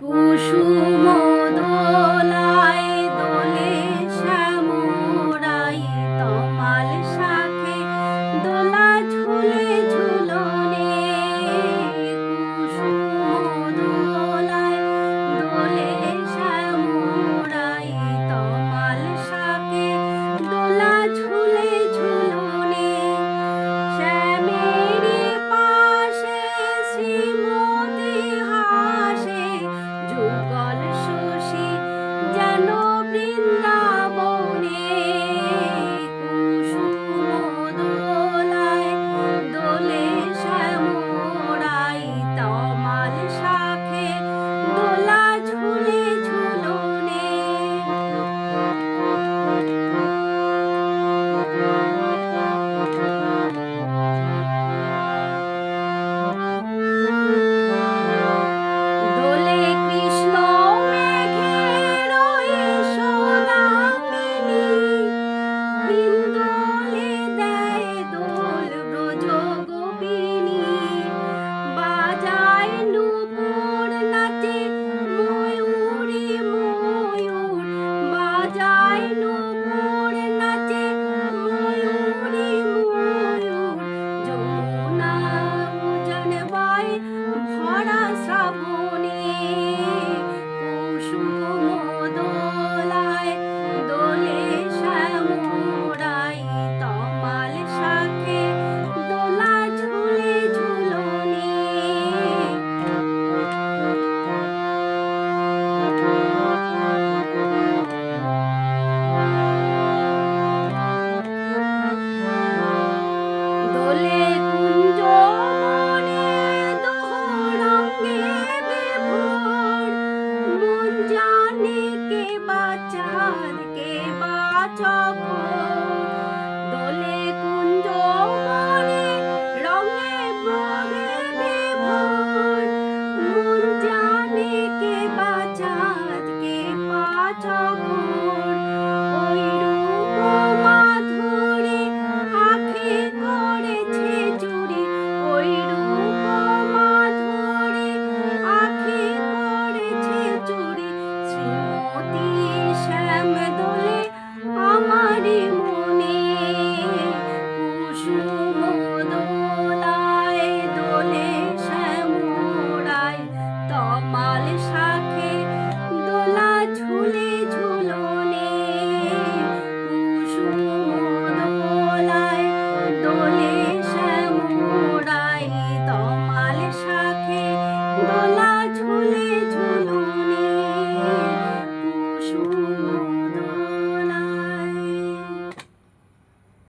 কুসুমদয় চাঁদকে বাচক দোলে কুঞ্জ মনে, রঙে বনে বিভোর। মন জানে কে বাচাঁদকে বাচক জুড়ে ওই রূপ মাধুরে Jesus.